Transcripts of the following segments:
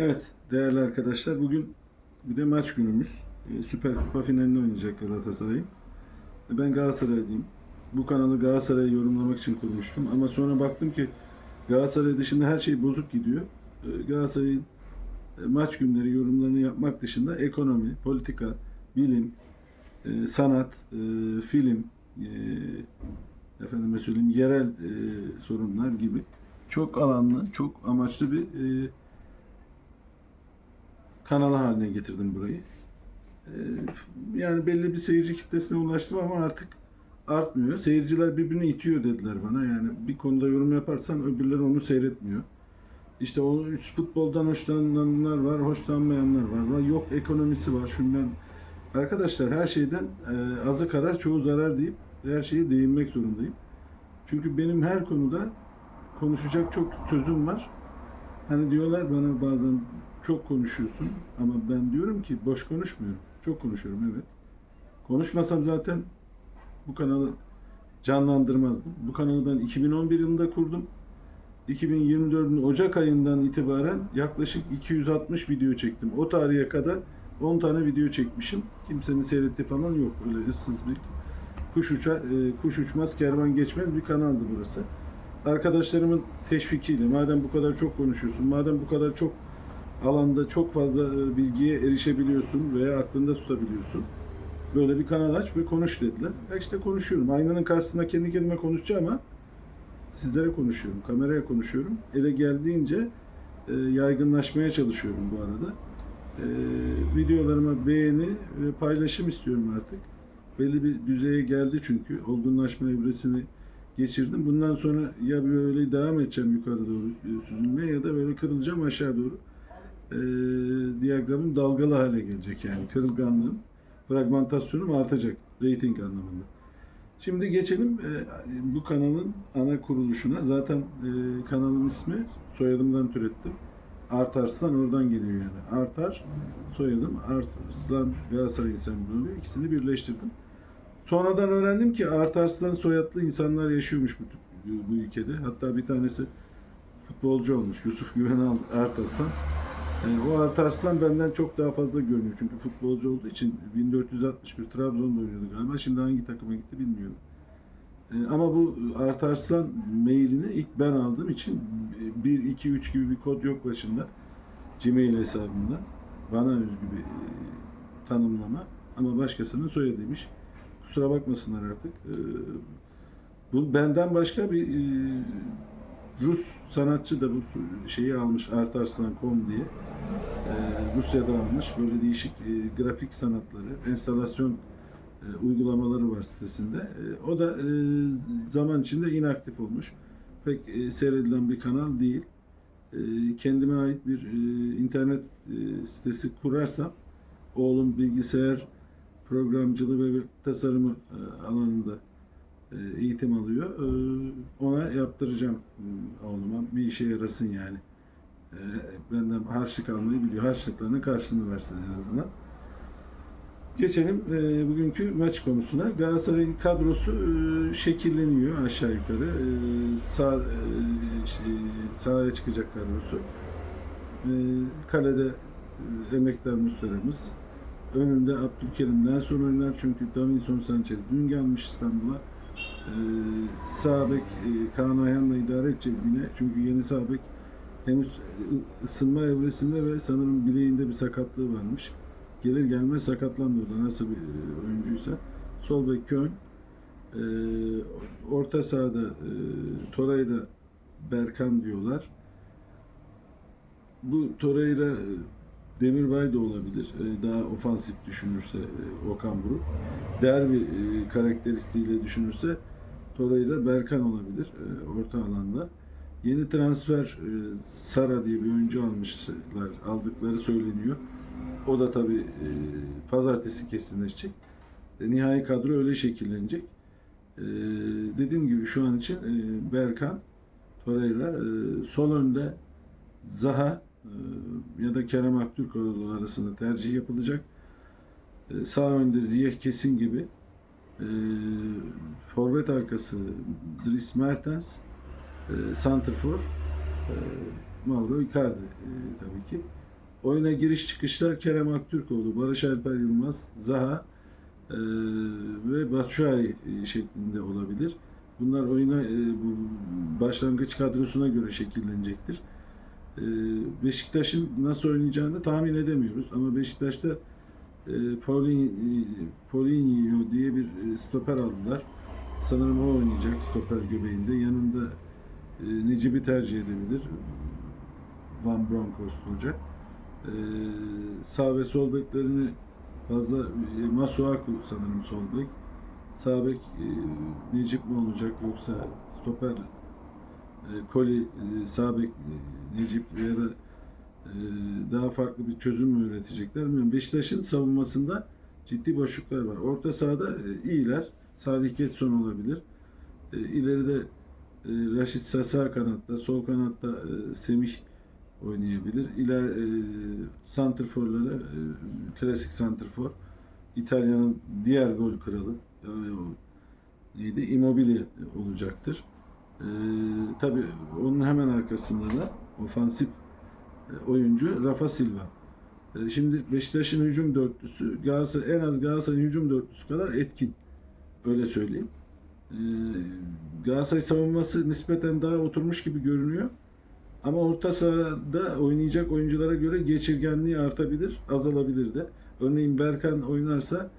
Evet değerli arkadaşlar bugün bir de maç günümüz. Ee, Süper Kupa finalini oynayacak Galatasaray'ın. E, Ben Galatasaraylıyım. Bu kanalı Galatasaray'ı yorumlamak için kurmuştum ama sonra baktım ki Galatasaray dışında her şey bozuk gidiyor. Ee, Galatasaray'ın e, maç günleri yorumlarını yapmak dışında ekonomi, politika, bilim, e, sanat, e, film, efendime söyleyeyim yerel sorunlar gibi çok alanlı, çok amaçlı bir kanal haline getirdim burayı. Ee, Yani belli bir seyirci kitlesine ulaştım ama artık artmıyor. Seyirciler birbirini itiyor dediler bana. Yani bir konuda yorum yaparsan öbürleri onu seyretmiyor. İşte o futboldan hoşlananlar var, hoşlanmayanlar var. var. Yok ekonomisi var, şundan. Arkadaşlar her şeyden e, azı karar, çoğu zarar deyip her şeye değinmek zorundayım. Çünkü benim her konuda konuşacak çok sözüm var. Hani diyorlar bana bazen çok konuşuyorsun ama ben diyorum ki boş konuşmuyorum. Çok konuşuyorum evet. Konuşmasam zaten bu kanalı canlandırmazdım. Bu kanalı ben 2011 yılında kurdum. 2024'ün Ocak ayından itibaren yaklaşık 260 video çektim. O tarihe kadar 10 tane video çekmişim. Kimsenin seyrettiği falan yok. Öyle ıssız bir kuş uça, e, kuş uçmaz kervan geçmez bir kanaldı burası. Arkadaşlarımın teşvikiyle madem bu kadar çok konuşuyorsun, madem bu kadar çok alanda çok fazla e, bilgiye erişebiliyorsun veya aklında tutabiliyorsun. Böyle bir kanal aç ve konuş dediler. Ya işte konuşuyorum. Aynanın karşısında kendi kendime konuşacağım ama sizlere konuşuyorum. Kameraya konuşuyorum. Ele geldiğince e, yaygınlaşmaya çalışıyorum bu arada. E, videolarıma beğeni ve paylaşım istiyorum artık. Belli bir düzeye geldi çünkü. Olgunlaşma evresini geçirdim. Bundan sonra ya böyle devam edeceğim yukarı doğru e, süzülmeye ya da böyle kırılacağım aşağı doğru e, diyagramım dalgalı hale gelecek yani kırılganlığım, fragmentasyonum artacak rating anlamında. Şimdi geçelim e, bu kanalın ana kuruluşuna. Zaten e, kanalın ismi soyadımdan türettim. Artarslan oradan geliyor yani. Artar soyadım Arslan Galatasaray sembolü ikisini birleştirdim. Sonradan öğrendim ki Artarslan soyadlı insanlar yaşıyormuş bu, bu ülkede. Hatta bir tanesi futbolcu olmuş. Yusuf Güvenal Artarslan. Yani o Artarslan benden çok daha fazla görünüyor. Çünkü futbolcu olduğu için 1461 Trabzon'da oynuyordu galiba. Şimdi hangi takıma gitti bilmiyorum. Ee, ama bu Artarslan mailini ilk ben aldığım için 1, 2, 3 gibi bir kod yok başında. Gmail hesabımda. Bana özgü bir e, tanımlama. Ama başkasının soyadıymış. Kusura bakmasınlar artık. Ee, bu benden başka bir e, Rus sanatçı da bu şeyi almış Artarslan.com diye. Ee, Rusya'da almış. Böyle değişik e, grafik sanatları, enstalasyon e, uygulamaları var sitesinde. E, o da e, zaman içinde inaktif olmuş. Pek e, seyredilen bir kanal değil. E, kendime ait bir e, internet e, sitesi kurarsam oğlum bilgisayar programcılığı ve tasarımı e, alanında eğitim alıyor. E, Ona yaptıracağım e, oğluma. Bir işe yarasın yani. E, Benden harçlık almayı biliyor. Harçlıklarının karşılığını versin en azından. Geçelim e, bugünkü maç konusuna. Galatasaray'ın kadrosu e, şekilleniyor aşağı yukarı. E, sağ e, şey, sahaya çıkacak kadrosu. E, kalede e, emektar Muslera'mız. Önünde Abdülkerim Nelson oynar çünkü Davinson Sanchez dün gelmiş İstanbul'a. E, sağ bek e, Kaan Ayhan'la idare edeceğiz yine. Çünkü yeni sağ bek henüz e, ısınma evresinde ve sanırım bileğinde bir sakatlığı varmış. Gelir gelmez sakatlandı orada nasıl bir e, oyuncuysa. Sol bek Köln. E, orta sahada e, Toray'la Berkan diyorlar. Bu Toray'la Demirbay da olabilir. Daha ofansif düşünürse Okan Buruk. Derbi karakteristiğiyle düşünürse Toray'la Berkan olabilir e, orta alanda. Yeni transfer e, Sara diye bir oyuncu almışlar, aldıkları söyleniyor. O da tabii e, pazartesi kesinleşecek. E, nihai kadro öyle şekillenecek. E, dediğim gibi şu an için e, Berkan, Torreira, e, sol önde Zaha e, ya da Kerem Aktürkoğlu arasında tercih yapılacak. E, sağ önde Ziyech Kesin gibi. E, forvet arkası Dries Mertens, e, Santrfor, e, Mauro Icardi e, tabii ki. Oyuna giriş çıkışlar Kerem Aktürkoğlu, Barış Alper Yılmaz, Zaha e, ve Batshuayi e, şeklinde olabilir. Bunlar oyuna e, bu başlangıç kadrosuna göre şekillenecektir. E, Beşiktaş'ın nasıl oynayacağını tahmin edemiyoruz ama Beşiktaş'ta Paulinho diye bir e, stoper aldılar. Sanırım o oynayacak stoper göbeğinde. Yanında e, Necip'i tercih edebilir. Van Bronckhorst Hoca. E, sağ ve sol beklerini fazla e, Masuaku sanırım sol bek. Sağ bek Necip mi olacak yoksa stoper Koli sağ bek Necip ya da daha farklı bir çözüm mü üretecekler bilmiyorum. Beşiktaş'ın savunmasında ciddi boşluklar var. Orta sahada e, iyiler. Salih Getson olabilir. E, ileride e, Raşit Sasa kanatta, sol kanatta Semih oynayabilir. İler santrforları klasik santrfor. İtalya'nın diğer gol kralı neydi? Immobile olacaktır. E, tabii onun hemen arkasında da ofansif oyuncu Rafa Silva. E, Şimdi Beşiktaş'ın hücum dörtlüsü Galatasaray, en az Galatasaray'ın hücum dörtlüsü kadar etkin. Öyle söyleyeyim. E, Galatasaray savunması nispeten daha oturmuş gibi görünüyor. Ama orta sahada oynayacak oyunculara göre geçirgenliği artabilir, azalabilir de. Örneğin Berkan oynarsa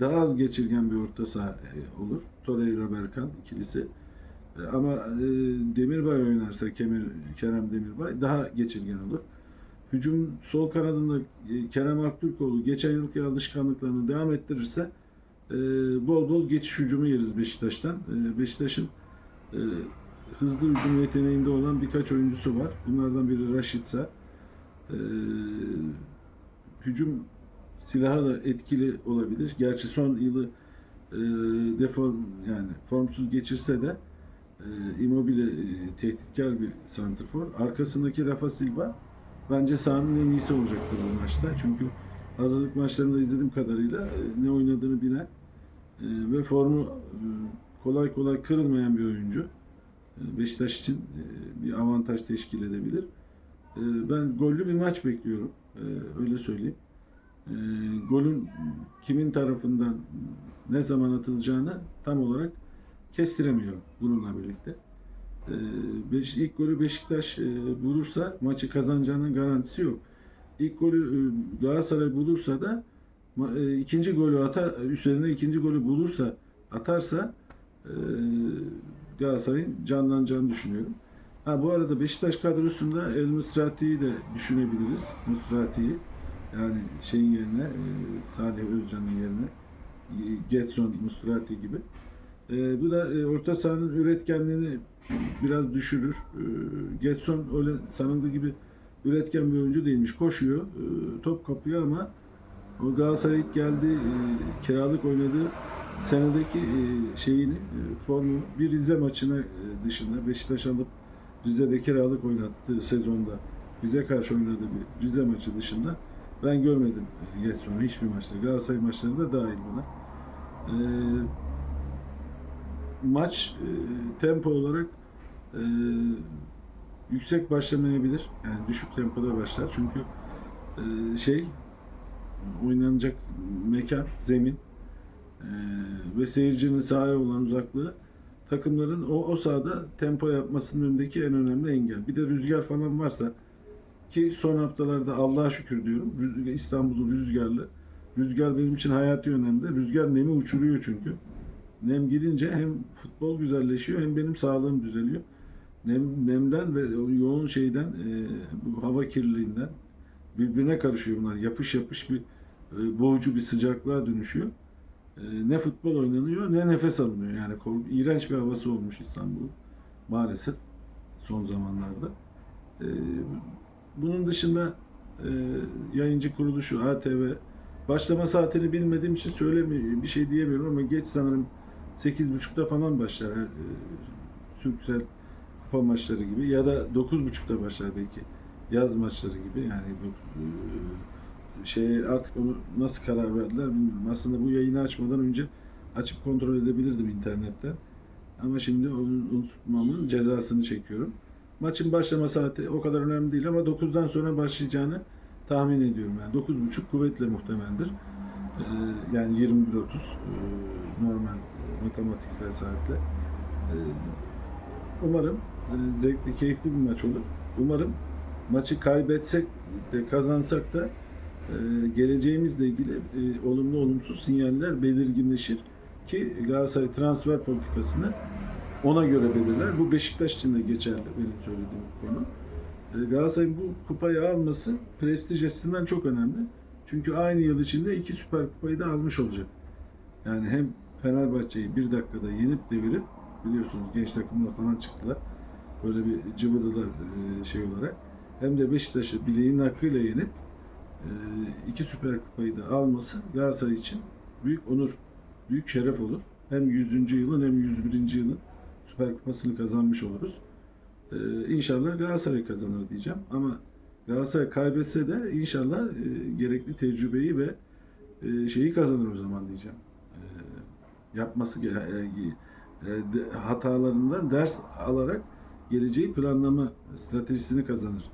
daha az geçirgen bir orta saha e, olur. Torreira Berkan ikilisi. Ama Demirbay oynarsa Kemir, Kerem Demirbay daha geçirgen olur. Hücum sol kanadında e, Kerem Aktürkoğlu geçen yılki alışkanlıklarını devam ettirirse e, bol bol geçiş hücumu yeriz Beşiktaş'tan. E, Beşiktaş'ın e, hızlı hücum yeteneğinde olan birkaç oyuncusu var. Bunlardan biri Raşitsa. E, hücum silahı da etkili olabilir. Gerçi son yılı e, deform yani formsuz geçirse de e, Immobile e, tehditkar bir santrfor. Arkasındaki Rafa Silva bence sahanın en iyisi olacaktır bu maçta. Çünkü hazırlık maçlarında izlediğim kadarıyla e, ne oynadığını bilen e, ve formu e, kolay kolay kırılmayan bir oyuncu. Beşiktaş için bir avantaj teşkil edebilir. Ben gollü bir maç bekliyorum. Öyle söyleyeyim. Golün kimin tarafından ne zaman atılacağını tam olarak kestiremiyorum bununla birlikte. E, Beş, ilk golü Beşiktaş e, bulursa maçı kazanacağının garantisi yok. İlk golü e, Galatasaray bulursa da e, ikinci golü atar üzerine ikinci golü bulursa atarsa Galatasaray'ın canlanacağını düşünüyorum. Ha bu arada Beşiktaş kadrosunda El Musrati'yi de düşünebiliriz. Musrati'yi yani şeyin yerine Salih Özcan'ın yerine Getson, Musrati gibi. E, bu da e, orta sahanın üretkenliğini biraz düşürür. E, Getson öyle sanıldığı gibi üretken bir oyuncu değilmiş. Koşuyor, e, top kapıyor ama o Galatasaray ilk geldi e, kiralık oynadığı senedeki e, şeyini e, formu bir Rize maçına e, dışında Beşiktaş alıp Rize'de kiralık oynattığı sezonda bize karşı oynadığı bir Rize maçı dışında ben görmedim Getson'u hiçbir maçta. Galatasaray maçlarında dahil buna. E, maç e, tempo olarak e, yüksek başlamayabilir. Yani düşük tempoda başlar. Çünkü e, şey oynanacak mekan, zemin e, ve seyircinin sahaya olan uzaklığı takımların o, o sahada tempo yapmasının önündeki en önemli engel. Bir de rüzgar falan varsa ki son haftalarda Allah'a şükür diyorum İstanbul'un rüzgarlı. Rüzgar benim için hayati önemli. Rüzgar nemi uçuruyor çünkü. Nem gidince hem futbol güzelleşiyor hem benim sağlığım düzeliyor. Nem, nemden ve yoğun şeyden e, bu hava kirliliğinden birbirine karışıyor bunlar. Yapış yapış bir e, boğucu bir sıcaklığa dönüşüyor. E, ne futbol oynanıyor ne nefes alınıyor. Yani iğrenç bir havası olmuş İstanbul'un maalesef son zamanlarda. E, bunun dışında e, yayıncı kuruluşu ATV başlama saatini bilmediğim için söylemiyor bir şey diyemiyorum ama geç sanırım 8.30'da falan başlar. E, Türksel kupa maçları gibi ya da 9.30'da başlar belki yaz maçları gibi yani e, şey artık onu nasıl karar verdiler bilmiyorum. Aslında bu yayını açmadan önce açıp kontrol edebilirdim internetten. Ama şimdi onu unutmamın cezasını çekiyorum. Maçın başlama saati o kadar önemli değil ama 9'dan sonra başlayacağını tahmin ediyorum. Yani 9.5 kuvvetle muhtemeldir. Ee, yani 21.30 e, normal matematiksel saatle. Ee, umarım e, zevkli, keyifli bir maç olur. Umarım maçı kaybetsek de kazansak da e, geleceğimizle ilgili e, olumlu olumsuz sinyaller belirginleşir ki Galatasaray transfer politikasını ona göre belirler. Bu Beşiktaş için de geçerli benim söylediğim konu. Galatasaray'ın bu kupayı alması prestij açısından çok önemli. Çünkü aynı yıl içinde iki süper kupayı da almış olacak. Yani hem Fenerbahçe'yi bir dakikada yenip devirip biliyorsunuz genç takımla falan çıktılar. Böyle bir cıvıdılar e, şey olarak. Hem de Beşiktaş'ı bileğinin hakkıyla yenip e, iki süper kupayı da alması Galatasaray için büyük onur, büyük şeref olur. Hem 100. yılın hem 101. yılın süper kupasını kazanmış oluruz. Ee, inşallah Galatasaray kazanır diyeceğim. Ama Galatasaray kaybetse de inşallah e, gerekli tecrübeyi ve e, şeyi kazanır o zaman diyeceğim. Yapması e, e, hatalarından ders alarak geleceği planlama stratejisini kazanır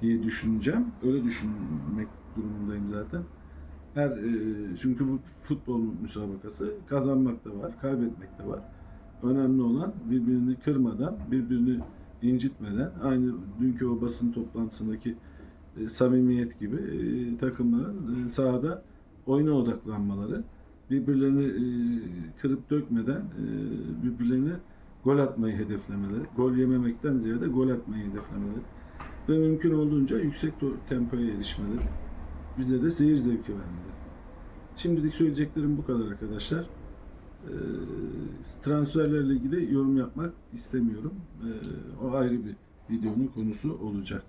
diye düşüneceğim. Öyle düşünmek durumundayım zaten. Her e, çünkü bu futbol müsabakası kazanmak da var, kaybetmek de var. Önemli olan birbirini kırmadan, birbirini incitmeden aynı dünkü o basın toplantısındaki samimiyet gibi takımların sahada oyuna odaklanmaları, birbirlerini e, kırıp dökmeden e, birbirlerine gol atmayı hedeflemeleri, gol yememekten ziyade gol atmayı hedeflemeleri ve mümkün olduğunca yüksek tempoya erişmeleri, bize de seyir zevki vermeleri. Şimdilik söyleyeceklerim bu kadar arkadaşlar. Ee, transferlerle ilgili yorum yapmak istemiyorum. O ayrı bir videonun konusu olacak.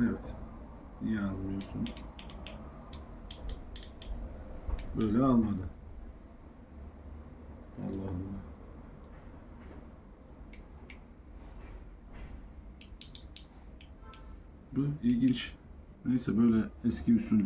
Evet. Niye almıyorsun? Böyle almadı. Allah Allah. Bu ilginç. Neyse böyle eski usul.